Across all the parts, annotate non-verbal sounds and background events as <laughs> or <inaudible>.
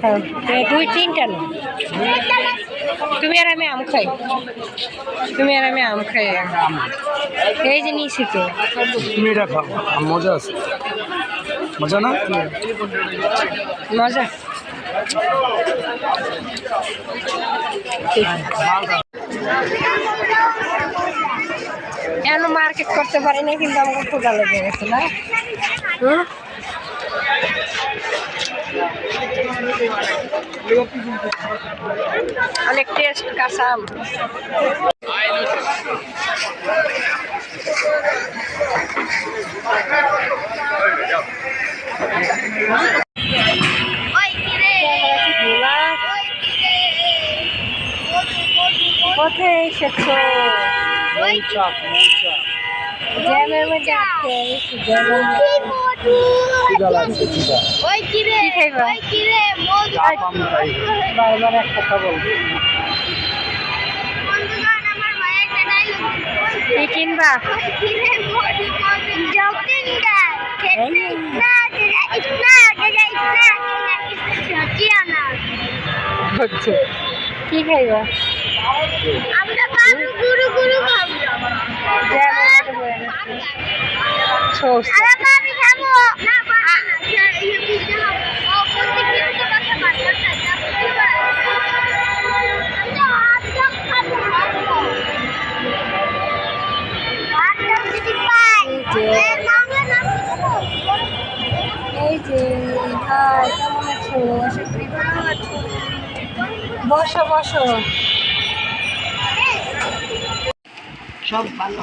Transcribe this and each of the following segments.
হ্যাঁ দুই তিনটা না। তুমি আর আমি আম খাই। তুমি আর আমি আম খাই। এই যে নিয়েছি তো। তুমি এটা খাও। মজা আছে। মজা না? মজা। কেন মার্কেট করতে পারি না কিন্তু আমাকে ক্ষুদা লেগে গেছে না? হুম? অনেক টেস্ট কাঁচাম কোথায় এসেছ? জ্যামের মধ্যে আটকে গেছি, জ্যামের মধ্যে। খিদা ওই কি? ওই বারবার এক কথা বলব কি কিনবা? খাইবা? আমরা গুরু গুরু খাব এই যে। বসো বসো সব ভালো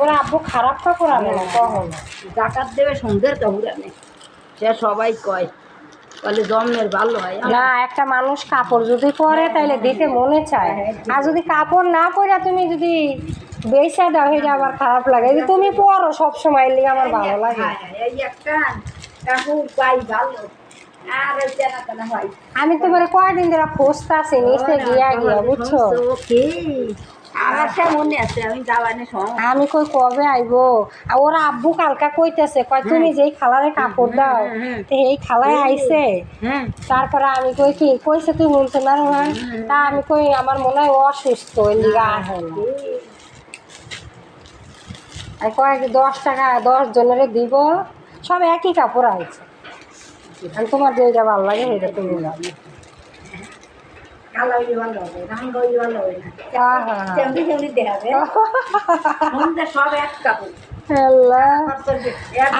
ওরা আব্বু খারাপ কাপড় আনে না। কখনো ডাকাত দেবে সন্ধ্যের কাপড় সে সবাই কয় বলে জন্মের ভালো হয়। না একটা মানুষ কাপড় যদি পরে তাহলে দিতে মনে চায়। আর যদি কাপড় না পরে তুমি যদি বেসা দাও এটা আবার খারাপ লাগে। যে তুমি পরো সব সময় লিগে আমার ভালো লাগে। হ্যাঁ, হ্যাঁ, এই একটা কাপড় পাই ভালো। আর ওই চেনা তেনা হয়। আমি তোমার কয়দিন ধরে খোঁজতে আছি নিচে গিয়া গিয়া বুঝছ? আমি কই কবে আইবো? ওরা আব্বু কালকা কইতেছে কয় তুমি যেই খালারে কাপড় দাও এই খালায় আইছে? হ্যাঁ। তারপরে আমি কই কি কইছে তুই বলছো না রোহান তা আমি কই আমার মনে হয় অসুস্থ ওই লিগা আহে না আর কয়েক দশ টাকা দশ জনের দিব? সব একই কাপড় আছে আর তোমার যেটা ভালো লাগে সেটা তুমি কালো হইলে হবে রঙ হইলে হবে না আহা। সেমনি সেমনি দেখাবে। <laughs> মনটা সব এক কাপড়।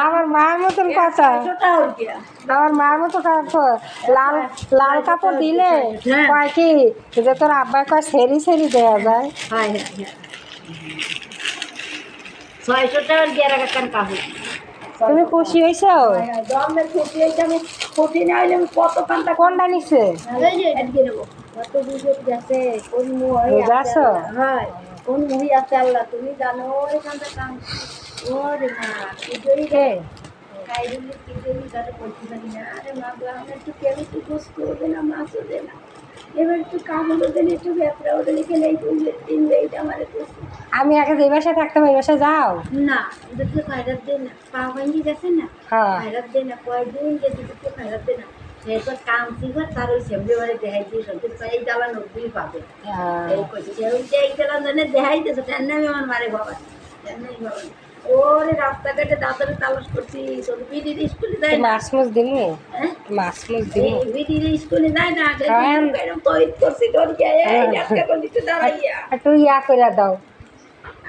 আমার মায়ের মতন কথা। আমার মার মতো লাল লাল কাপড় দিলে হ্যাঁ। কয় কি যে তোর আব্বা কয় সেরি সেরি দেওয়া যায়। ছয়শো টাকার দিয়ে রাখার কাপড়। তুমি খুশি হয়েছো? খুঁটি হইতে আমি। খুঁটি না হইলে আমি কত কোনটা নিচ্ছে কত গেছে কোন হ্যাঁ আছে আল্লাহ? তুমি জানো ওরে কান্তা কাম ওরে মা ইজরি রে কাইরুলি কিজরি গাতে পড়তে পারি না। আরে মা গো একটু একটু গোস করবে না দে না। এবার একটু দেন একটু ব্যাপারে ওদের লিখে নেই তুমি তিন এইটা আমার একটু আমি আগে যে বাসায় থাকতাম এই বাসায় যাও। না ওদেরকে খাইরাত দেন না। পা ভাঙি গেছে না? খাইরাত দেন না কয়দিন যে দুটোকে খাইরাত দেন না। এরপর কাম শিখবার তার ওই সেমলি বারে দেখাই দিয়ে সত্যি এই জ্বালা নব্বই পাবে হ্যাঁ। এই করছে সে ওই যে এই জ্বালা জানে দেখাই দিয়েছে তার নামে আমার মারে বাবা তার নামে বাবা ওরে রাস্তাঘাটে দাদারে তালাশ করছি তোর বিডির স্কুলে যায় তুই না মাছ মুছ দিলি হ্যাঁ মাছ মুছ দিলি এই বিডির স্কুলে যায় না হ্যাঁ। এরকম তৈরি করছি তোর কে এই ডাক্তার করলি তো দাঁড়াইয়া একটু ইয়া করে দাও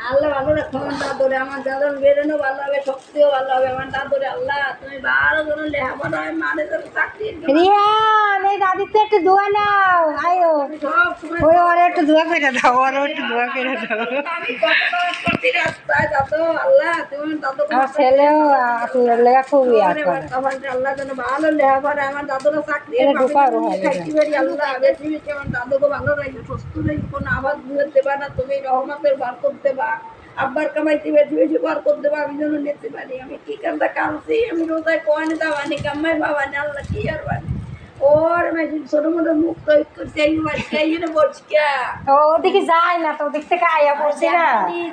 আল্লাহ ভালো রাখো আমার দাদরে আমার দাদর বেরোনো ভালো হবে শক্তিও ভালো হবে আমার দাদরে আল্লাহ তুমি ভালো করে লেখাপড়া হয় মানে তোর চাকরি রিয়ান এই দাদির তো একটু দোয়া নাও আয়ো। ওই ওর একটু দোয়া করে দাও ওর একটু দোয়া করে দাও। করছি রাস্তায় দাদু আল্লাহ তুমি দাদু আমার ছেলেও আপনার লেগা খুবই এখন আল্লাহ যেন ভালো লেখাপড়া আমার দাদুরা চাকরি পারি আল্লাহ বেশি বেশি আমার দাদুকে ভালো রাখবে সুস্থ রেখে কোনো আবাদ দিয়ে দেবা না তুমি রহমতের বার করতে দেবা। আব্বার কামাইতে বেশি বেশি বার করতে দেবা আমি যেন নিতে পারি। আমি কি কান্দা কামছি আমি রোজায় কোয়ানে দাবানি কামাই বাবানি আল্লাহ কি আর বানি ওর মেশিন ছোট মোটো মুখ তৈরি করতে এই বাড়িতে এই জন্য বলছি কে? ও ওদিকে যায় না তো ওদিক থেকে আয়া পড়ছি না।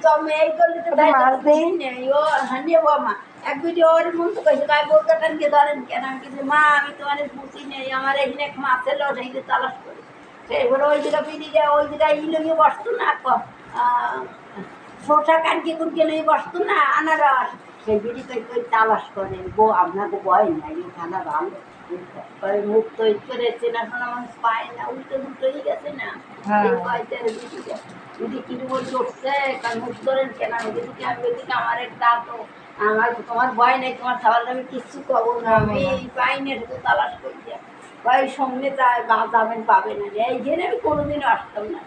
জমে এই গলিতে ওটা মাছ দেই। নেই। ও হানিয়ে বাবা এক ভিডিও ওর মন তো কইছে গায়ে বোরকা টানকে ধরেন কেন? আমি কিছু মা আমি তো অনেক বুঝি নেই আমার এখানে এক মাছ এলো সেইতে তালাশ করি। সেইগুলো ওই জায়গা পিড়ি যায় ওই জায়গায় ই লইয়ে বসতো না শসা কানকে কুনকে লইয়ে বসতো না আনারস। সেই বিড়ি কই কই তালাশ করে বো আপনাকে ভয় নাই এই খানা ভালো পরে মুখ করে চেনাশোনা মানুষ পায় না উল্টো গেছে না। হ্যাঁ। যদি বলছে কারণ মুখ ধরেন কেন? আমি যদি আমি বলছি আমার একটা তো আমার তোমার ভয় নেই তোমার খাবার আমি কিচ্ছু করব না। আমি পাই না শুধু তালাশ করি ভাই সঙ্গে যাবেন পাবেন না। এই জন্য আমি কোনোদিনও আসতাম না।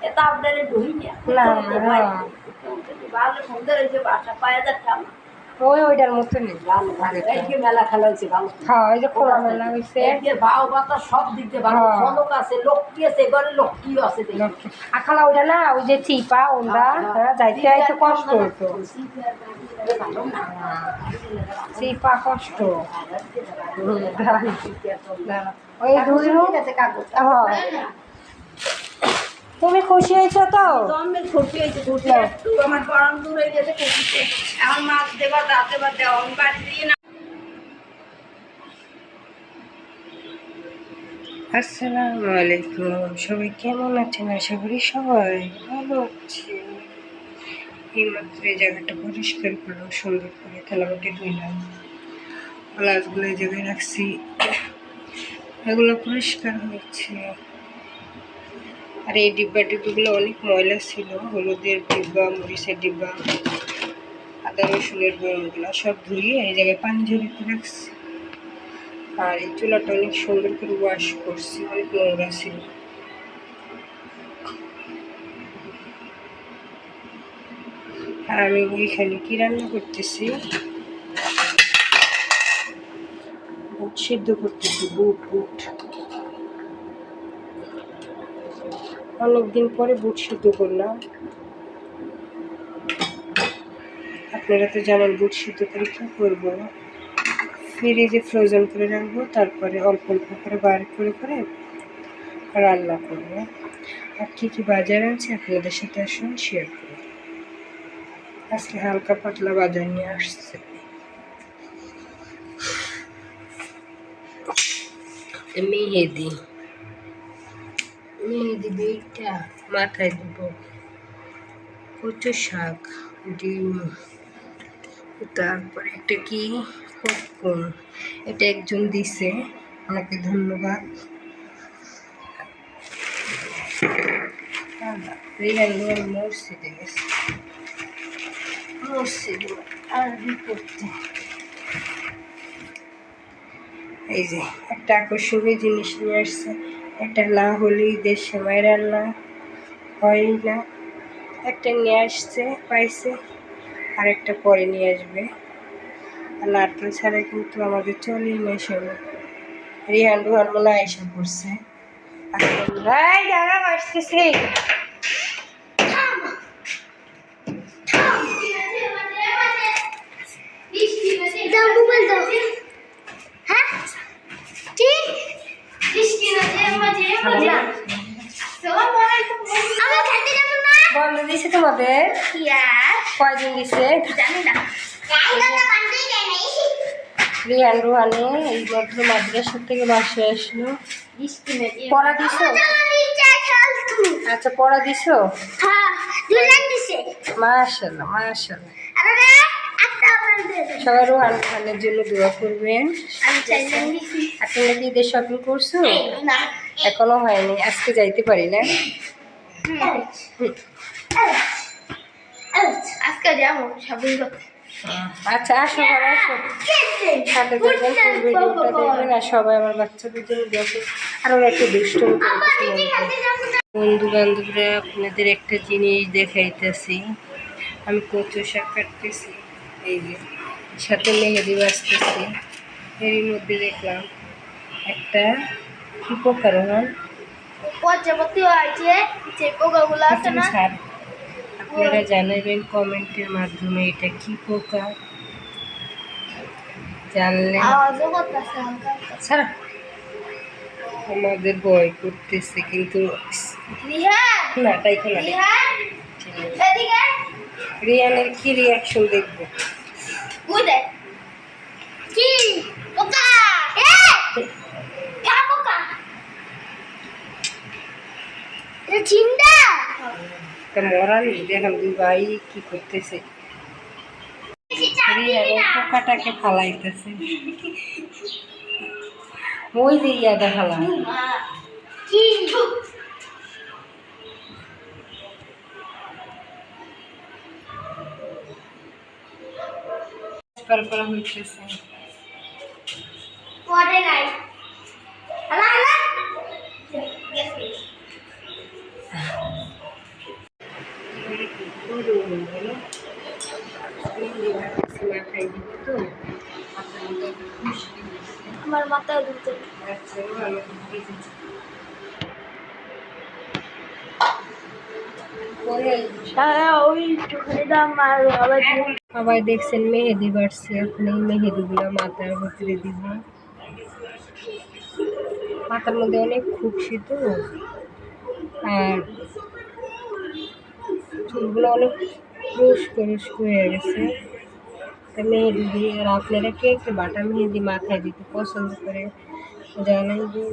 এটা আপনার ঢুই না না, না। ভালো সুন্দর হয়েছে বাসা পায়ে যাচ্ছে ওই ওইটার মতো নেই। ভালো ভালো। এই যে মেলা খেলা হয়েছে ভালো হ্যাঁ ওই যে খোলা মেলা হয়েছে। ভাও বাতা সব দিক দিয়ে ভালো। হ্যাঁ। ফলক আছে লক্ষ্মী আছে এবারে লক্ষ্মীও আছে আখালা ওইটা না ওই যে চিপা ওন্দা হ্যাঁ যাইতে কষ্ট হতো চিপা কষ্ট। ওই হ্যাঁ। তুমি খুশি হয়েছো তো? জন্মে খুশি হয়েছে খুশি। একটু আমার পড়ান দূর হয়ে গেছে খুশিতে এখন মাছ দেবা দাঁত দেবা দেওয়া আমি বাড়ি দিয়ে না আসসালামু আলাইকুম। সবাই কেমন আছেন? আশা করি সবাই ভালো আছে এইমাত্র এই জায়গাটা পরিষ্কার করল সুন্দর করে থালাবাটি ধুইলাম। গ্লাসগুলো এই জায়গায় রাখছি। এগুলো পরিষ্কার হচ্ছে আর এই ডিব্বা ডিব্বাগুলো অনেক ময়লা ছিল, হলুদের ডিব্বা, মরিচের ডিব্বা, আদা, রসুনের বয়মগুলো সব ধুয়ে এই জায়গায় পানি ঝরিতে রাখছি। আর এই চুলাটা অনেক সুন্দর করে ওয়াশ করছি, অনেক নোংরা ছিল। আর আমি ওইখানে কি রান্না করতেছি? বুট সিদ্ধ করতেছি, বুট বুট। অনেকদিন পরে বুট সিদ্ধ করলাম। আপনারা তো জানেন বুট সিদ্ধ করে কী করব। ফ্রিজে ফ্রোজেন করে রাখব, তারপরে অল্প অল্প করে বার করে করে রান্না করব। আর কী কী বাজার আছে আপনাদের সাথে আসুন শেয়ার করব। আজকে হালকা পাতলা বাজার নিয়ে আসছে। মেহেদি। মেহেদি দুইটা মাথায় দেব। কচু শাক, ডিম, তারপরে একটা কি? পপকর্ন। এটা একজন দিছে, ওনাকে ধন্যবাদ। গেছে। এই যে, একটা আকর্ষণীয় জিনিস নিয়ে আসছে। একটা না হলেই দেশে সময় রান্না হয় না। একটা নিয়ে আসছে, পাইছে আর একটা পরে নিয়ে আসবে। আর নারকেল ছাড়া কিন্তু আমাদের চলেই না সময় রিহান রুহান মনে হয় করছে দাঁড়া আসতেছি দাও মোবাইল দাও হ্যাঁ কি বৃষ্টি মাঝে মাঝে মাঝে আমার খেতে যাব না বন্ধ দিছে তোমাদের? কয়দিন দিছে? জানি না। গাইটা বান্ধই যায় নাই রিহান এই মাত্র মাদ্রাসা থেকে বাসায় আসলো। পড়া দিছো? আচ্ছা পড়া দিছো? হ্যাঁ মাশাল্লাহ মাশাল্লাহ সবাই রুহান রুহানের জন্য দোয়া করবেন। আমি চাইলাম আপনারা কি ঈদের শপিং করছ? এখনও হয়নি আজকে যাইতে পারি না? আজকে যাব শপিং করতে আচ্ছা আসো ঘরে আসো। ফুল ভিডিওটা দেখবেন। আর সবাই আমার বাচ্চাদের জন্য দেখো আর ওরা একটু দুষ্টুম বন্ধু বান্ধবরা আপনাদের একটা জিনিস দেখাইতেছি। আমি কচু শাক কাটতেছি। এই যে সাথে মেহেদি বাঁচতেছি এরই মধ্যে দেখলাম একটা কি পোকা রোহন পর্যাপতি হয়েছে যে পোকাগুলো আছে না আপনারা জানাবেন কমেন্টের মাধ্যমে এটা কি পোকা জানলে আমাদের ভয় করতেছে কিন্তু রিহান না তাই তো না রিহান এদিকে রিয়ানের কি রিয়াকশন দেখব কি পোকা পোকা চিন্তা তা মরান দেখেন দুই ভাই কি করতেছে রিয়ান ওই পোকাটাকে ফালাইতেছে ওই যে ইয়াটা ফালা কি পর করা হইতেছে পড়ে নাই আলা আলা মাথায় দিত তো আমার মাথায় দুটো আচ্ছা ভালো পরে হ্যাঁ ওই একটুখানি দাম আর আবার সবাই দেখছেন মেহেদি বাড়ছে, এখন এই মেহেদিগুলো মাথার ভিতরে দিব। মাথার মধ্যে অনেক খুবশি তো আর চুলগুলো অনেক রুস্ক রুস্ক হয়ে গেছে। মেহেদি আর আপনারা কে একটু বাটা মেহেদি মাথায় দিতে পছন্দ করে জানাইবেন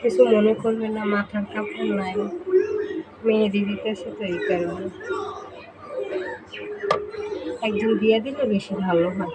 কিছু মনে করবেন না, মাথার কাপড় নাই। মেহেদি দিতেছে তো এই কারণে। একজন দিয়ে দিলে বেশি ভালো হয়।